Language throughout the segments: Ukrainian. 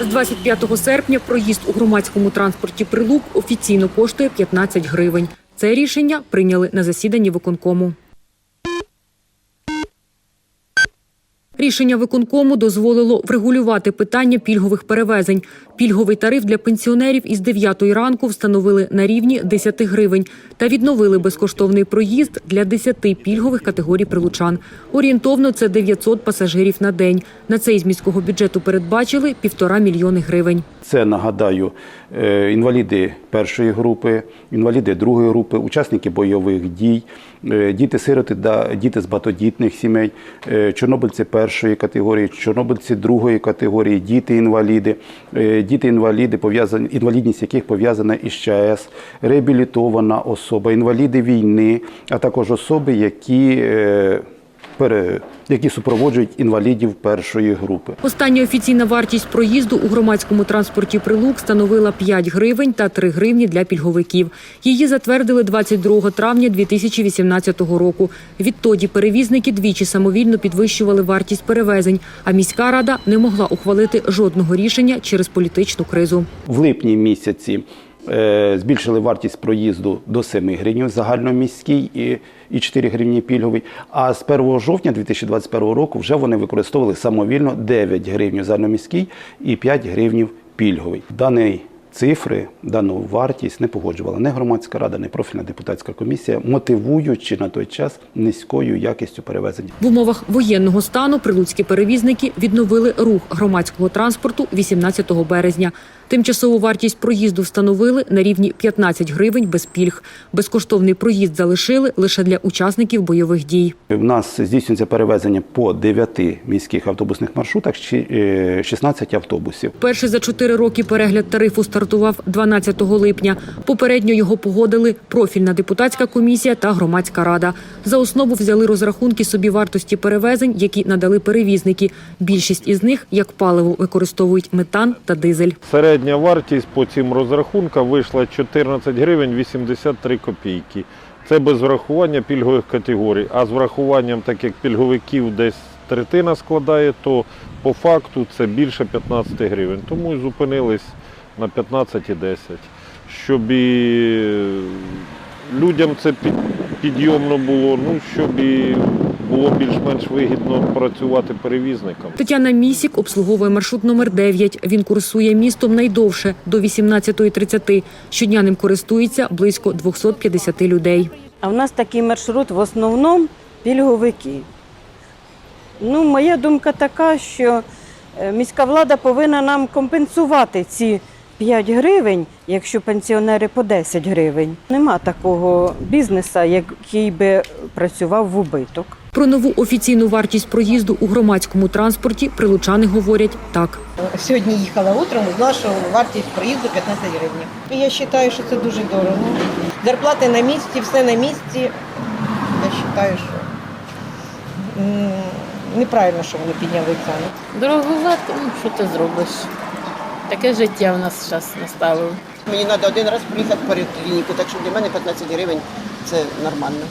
З 25 серпня проїзд у громадському транспорті Прилук офіційно коштує 15 гривень. Це рішення прийняли на засіданні виконкому. Рішення виконкому дозволило врегулювати питання пільгових перевезень. Пільговий тариф для пенсіонерів із 9 ранку встановили на рівні 10 гривень та відновили безкоштовний проїзд для 10 пільгових категорій прилучан. Орієнтовно це 900 пасажирів на день. На це із міського бюджету передбачили півтора мільйони гривень. Це нагадаю е, інваліди першої групи, інваліди другої групи, учасники бойових дій, е, діти-сироти діти з багатодітних сімей, е, чорнобильці першої категорії, чорнобильці другої категорії, діти-інваліди, діти-інваліди, пов'язані інвалідність яких пов'язана із ЧАЕС, реабілітована особа, інваліди війни, а також особи, які які супроводжують інвалідів першої групи. Остання офіційна вартість проїзду у громадському транспорті Прилук становила 5 гривень та 3 гривні для пільговиків. Її затвердили 22 травня 2018 року. Відтоді перевізники двічі самовільно підвищували вартість перевезень, а міська рада не могла ухвалити жодного рішення через політичну кризу. В липні місяці збільшили вартість проїзду до 7 гривень загальноміський і, і 4 гривні пільговий. А з 1 жовтня 2021 року вже вони використовували самовільно 9 гривень загальноміський і 5 гривень пільговий. Даний Цифри, дану вартість не погоджувала не громадська рада, не профільна депутатська комісія, мотивуючи на той час низькою якістю перевезення. В умовах воєнного стану прилуцькі перевізники відновили рух громадського транспорту 18 березня. Тимчасову вартість проїзду встановили на рівні 15 гривень без пільг. Безкоштовний проїзд залишили лише для учасників бойових дій. У нас здійснюється перевезення по 9 міських автобусних маршрутах, чи, е, 16 автобусів. Перший за чотири роки перегляд тарифу стартував 12 липня. Попередньо його погодили профільна депутатська комісія та громадська рада. За основу взяли розрахунки собівартості перевезень, які надали перевізники. Більшість із них, як паливо, використовують метан та дизель. Середня вартість по цим розрахункам вийшла 14 гривень 83 копійки. Це без врахування пільгових категорій. А з врахуванням, так як пільговиків десь третина складає, то по факту це більше 15 гривень. Тому і зупинились на 15,10. Щоб і людям це під- підйомно було, ну щоб і було більш-менш вигідно працювати перевізникам. Тетяна Місік обслуговує маршрут номер 9. Він курсує містом найдовше до 18.30. Щодня ним користується близько 250 людей. А в нас такий маршрут в основному пільговики. Ну, моя думка така, що е, міська влада повинна нам компенсувати ці 5 гривень, якщо пенсіонери по 10 гривень. Нема такого бізнесу, який би працював в убиток. Про нову офіційну вартість проїзду у громадському транспорті прилучани говорять так. Сьогодні їхала утром, узнала, що вартість проїзду 15 гривень. Я вважаю, що це дуже дорого. Зарплати на місці, все на місці. Я вважаю, що неправильно, що вони підняли ціну. Дороговато, ну що ти зробиш? Таке життя в нас зараз настало. Мені треба один раз приїхати в поліклініку, так що для мене 15 гривень це нормально.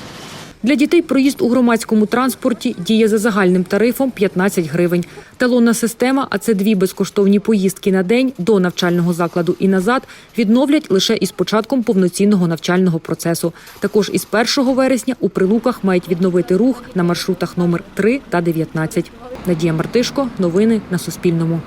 Для дітей проїзд у громадському транспорті діє за загальним тарифом 15 гривень. Талонна система, а це дві безкоштовні поїздки на день до навчального закладу і назад, відновлять лише із початком повноцінного навчального процесу. Також із 1 вересня у Прилуках мають відновити рух на маршрутах номер 3 та 19. Надія Мартишко. Новини на Суспільному.